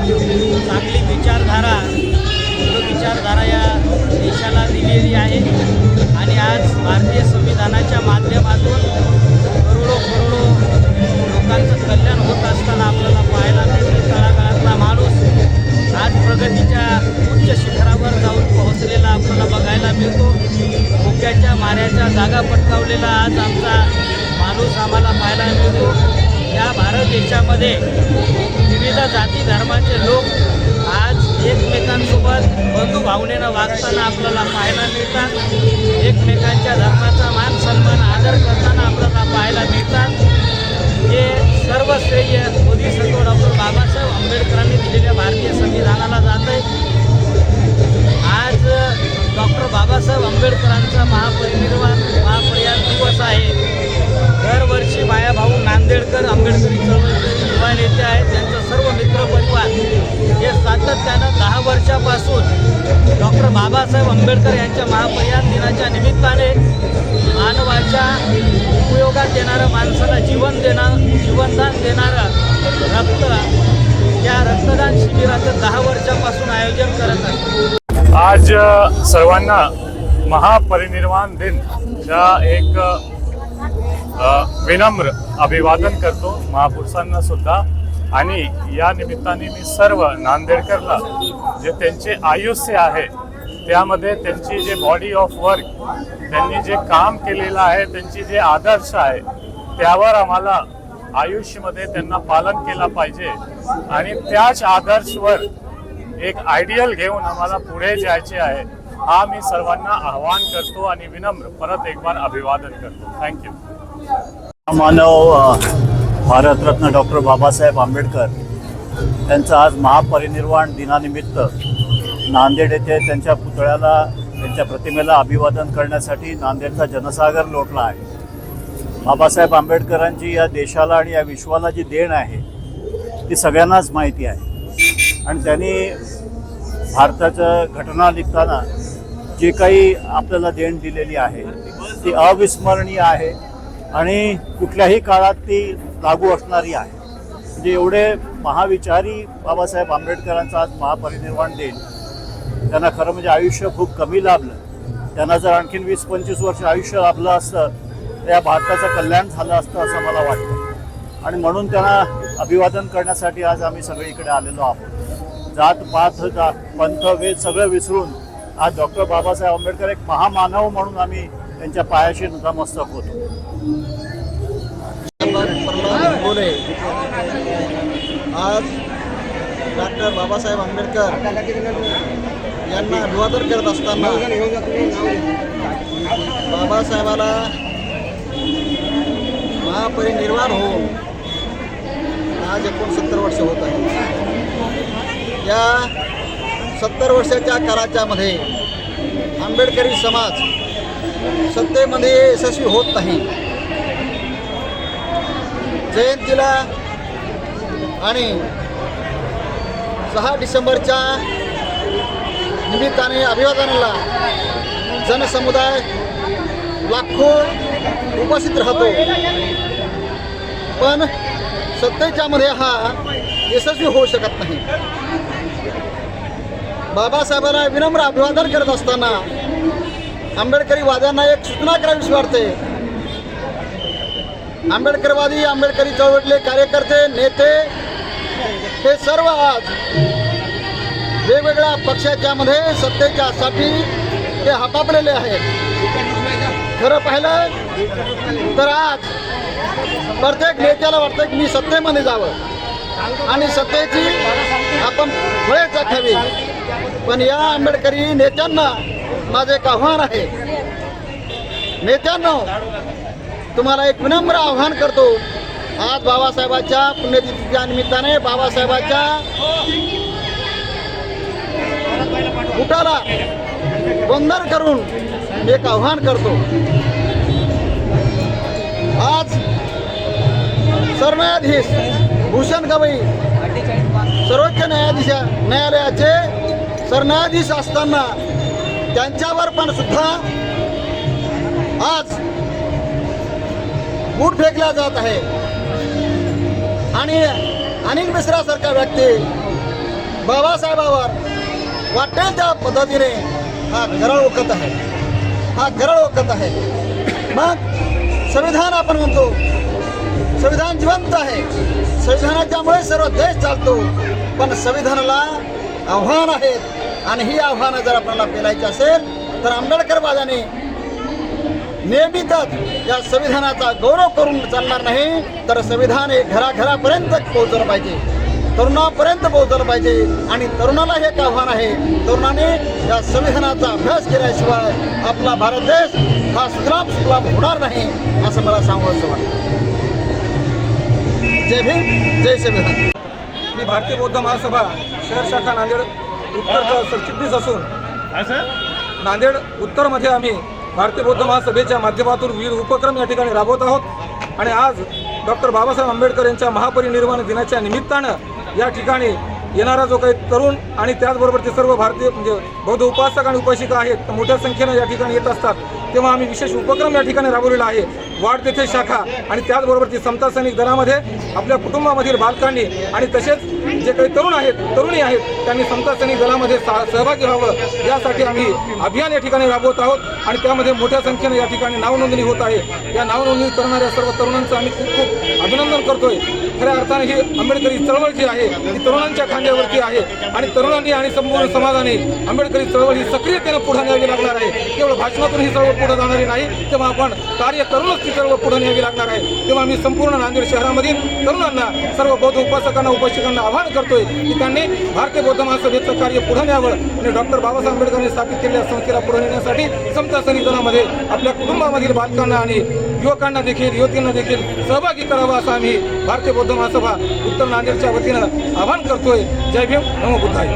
चांगली विचारधारा विचारधारा या देशाला दिलेली आहे. आणि आज भारतीय संविधानाच्या माध्यमातून करोडो करोडो लोकांचं कल्याण होत असताना आपल्याला पाहायला मिळते. तळागाळातला माणूस आज प्रगतीच्या उच्च शिखरावर जाऊन पोहोचलेला आपल्याला बघायला मिळतो. धोक्याच्या माऱ्याच्या जागा पटकावलेला आज आमचा माणूस आम्हाला पाहायला मिळतो. या भारत देशामध्ये विविध जाती धर्माचे लोक आज एकमेकांसोबत बंधुभावनेनं वागताना आपल्याला पाहायला मिळतात. एकमेकांच्या धर्माचा मान सन्मान आदर करताना आपल्याला पाहायला मिळतात. हे सर्व श्रेय मोदी संतो डॉक्टर बाबासाहेब आंबेडकरांनी दिलेल्या भारतीय संविधानाला जात आहे आज डॉक्टर बाबासाहेब आंबेडकरांचा महापरिनिर्वाण महाप्रयाण दिवस आहे. दरवर्षी मायाभाऊ नांदेडकर आंबेडकरी वर्षापासून डॉक्टर बाबासाहेब आंबेडकर यांच्या महाप्रयाण दिनाच्या निमित्ताने मानवाच्या उपयोगात येणारं माणसाला जीवन देणार जीवनदान देणारं रक्त या रक्तदान शिबिराचं दहा वर्षापासून आयोजन करत आहे. आज सर्वांना महापरिनिर्वाण दिनच्या एक विनम्र अभिवादन करतो. महापुरुषांना सुद्धा आणि या निमित्ताने मी सर्व नांदेडकरला जे त्यांचे आयुष्य आहे त्यामध्ये त्यांची जे बॉडी ऑफ वर्क त्यांनी जे काम केलेलं आहे त्यांची जे आदर्श आहे त्यावर आम्हाला आयुष्यामध्ये त्यांना पालन केलं पाहिजे. आणि त्याच आदर्शवर एक आयडियल घेऊन आम्हाला पुढे जायचे आहे हा मी सर्वांना आवाहन करतो आणि विनम्र परत एक बार अभिवादन करतो. थँक्यू मानव भारतरत्न डॉक्टर बाबासाहेब आंबेडकर त्यांचं आज महापरिनिर्वाण दिनानिमित्त नांदेड येथे त्यांच्या पुतळ्याला त्यांच्या प्रतिमेला अभिवादन करण्यासाठी नांदेडचा जनसागर लोटला आहे. बाबासाहेब आंबेडकरांची या देशाला आणि या विश्वाला जी देण आहे ती सगळ्यांनाच माहिती आहे. आणि त्यांनी भारताचं घटना लिखताना जे काही आपल्याला देण दिलेली आहे ती अविस्मरणीय आहे. आणि कुठल्याही काळात ती लागू असणारी आहे. म्हणजे एवढे महाविचारी बाबासाहेब आंबेडकरांचं आज महापरिनिर्वाण देईल त्यांना खरं म्हणजे आयुष्य खूप कमी लाभलं. त्यांना जर आणखीन वीस पंचवीस वर्ष आयुष्य लाभलं असतं तर या भारताचं कल्याण झालं असतं असं मला वाटतं. आणि म्हणून त्यांना अभिवादन करण्यासाठी आज आम्ही सगळीकडे इकडे आलेलो आहोत. जात पात जा पंथ वेद सगळं विसरून आज डॉक्टर बाबासाहेब आंबेडकर एक महामानव म्हणून आम्ही त्यांच्या पायाशी नतमस्तक होतो. बोले. आज डॉक्टर बाबासाहेब आंबेडकर यांना अभिवादन करत असताना बाबासाहेबाला महापरिनिर्वाण होऊन आज एकोणसत्तर वर्ष होत आहे. या सत्तर वर्षाच्या कराच्यामध्ये आंबेडकरी समाज सत्तेमध्ये यशस्वी होत नाही. जयंतीला आणि सहा डिसेंबरच्या निमित्ताने अभिवादनाला जनसमुदाय लाखो उपस्थित राहतो. पण सत्तेच्यामध्ये हा यशस्वी होऊ शकत नाही. बाबासाहेबांना विनम्र अभिवादन करत असताना आंबेडकरी वाद्यांना एक सूचना करावीशी वाटते. आंबेडकरवादी आंबेडकरी चळवळीतले कार्यकर्ते नेते हे सर्व आज वेगवेगळ्या पक्षाच्या मध्ये सत्तेच्या साठी ते हपापलेले आहेत. खरं पाहिलं तर आज प्रत्येक नेत्याला वाटतं की मी सत्तेमध्ये जावं. आणि सत्तेची आपण फळे चाखावी पण या आंबेडकरी नेत्यांना माझं एक आव्हान आहे. नेत्यांना तुम्हाला एक विनम्र आव्हान करतो. आज बाबासाहेबाच्या पुण्यतिथीच्या निमित्ताने बाबासाहेबाच्या बुटाला वंदन करून एक आव्हान करतो. आज सरन्यायाधीश भूषण गवई सर्वोच्च न्यायाधीश न्यायालयाचे सरन्यायाधीश असताना त्यांच्यावर पण सुद्धा आज बूट फेकला जात आहे. आणि अनिल मिश्रासारख्या व्यक्ती बाबासाहेबावर वाटेल त्या पद्धतीने हा गरळ ओकत आहे. हा गरळ ओकत आहे. मग संविधान आपण म्हणतो संविधान जिवंत आहे. संविधानाच्यामुळे सर्व देश चालतो पण संविधानाला आव्हान आहेत. आणि ही आव्हानं जर आपल्याला पेलायची असेल तर आंबेडकरवादाने नियमितच या संविधानाचा गौरव करून चालणार नाही तर संविधान हे घराघरापर्यंत पोहोचलं पाहिजे. तरुणापर्यंत पोहोचलं पाहिजे. आणि तरुणाला हे एक आव्हान आहे. तरुणाने या संविधानाचा अभ्यास केल्याशिवाय आपला भारत देश हा सुखलाम सुखलाम होणार नाही असं मला सांगायचं वाटतं. जय भीम जय संविधान. मी भारतीय बौद्ध महासभा शहर शाखा नांदेड उत्तरचा सरचिटणीस असून नांदेड उत्तरमध्ये आम्ही भारतीय बौद्ध महासभेच्या माध्यमातून विविध उपक्रम या ठिकाणी राबवत आहोत. आणि आज डॉक्टर बाबासाहेब आंबेडकर यांच्या महापरिनिर्वाण दिनाच्या निमित्तानं या ठिकाणी येणारा जो काही तरुण आणि त्याचबरोबर ते सर्व भारतीय म्हणजे बौद्ध उपासक आणि उपासिका आहेत मोठ्या संख्येनं या ठिकाणी येत असतात. तेव्हा आम्ही विशेष उपक्रम या ठिकाणी राबवलेला आहे. वाढ तेथे शाखा आणि त्याचबरोबर ती समता सैनिक दलामध्ये आपल्या कुटुंबामधील बालकांनी आणि तसेच जे काही तरुण आहेत तरुणी आहेत त्यांनी समता सैनिक दलामध्ये सा- सहभागी व्हावं. यासाठी आम्ही अभियान या ठिकाणी राबवत आहोत आणि त्यामध्ये मोठ्या संख्येने या ठिकाणी नावनोंदणी होत आहे. या नावनोंदणी करणाऱ्या सर्व तरुणांचं आम्ही खूप खूप अभिनंदन करतोय. खऱ्या अर्थाने ही आंबेडकरी चळवळ जी आहे ती तरुणांच्या खांद्यावरती आहे आणि तरुणांनी आणि संपूर्ण समाजाने आंबेडकरी चळवळ ही सक्रियतेनं पुढे न्यावी लागणार आहे केवळ भाषणातून ही चळवळ पुढे जाणारी नाही. तेव्हा आपण कार्य करूनच ती चळवळ पुढे न्यावी लागणार आहे. तेव्हा मी संपूर्ण नांदेड शहरामधील तरुणांना सर्व बौद्ध उपासकांना उपस्थितांना आवाहन करतोय की त्यांनी भारतीय बौद्ध महासभेचं कार्य पुढे न्यावं आणि डॉक्टर बाबासाहेब आंबेडकरांनी स्थापित केलेल्या संस्थेला पुढे नेण्यासाठी समता सैनिक आपल्या कुटुंबामधील बालकांना आणि युवकांना देखील युवतींना देखील सहभागी करावा असं आम्ही भारतीय बौद्ध महासभा उत्तर नांदेडच्या वतीनं आवाहन करतोय. जय भीम. नमो बुद्धाय.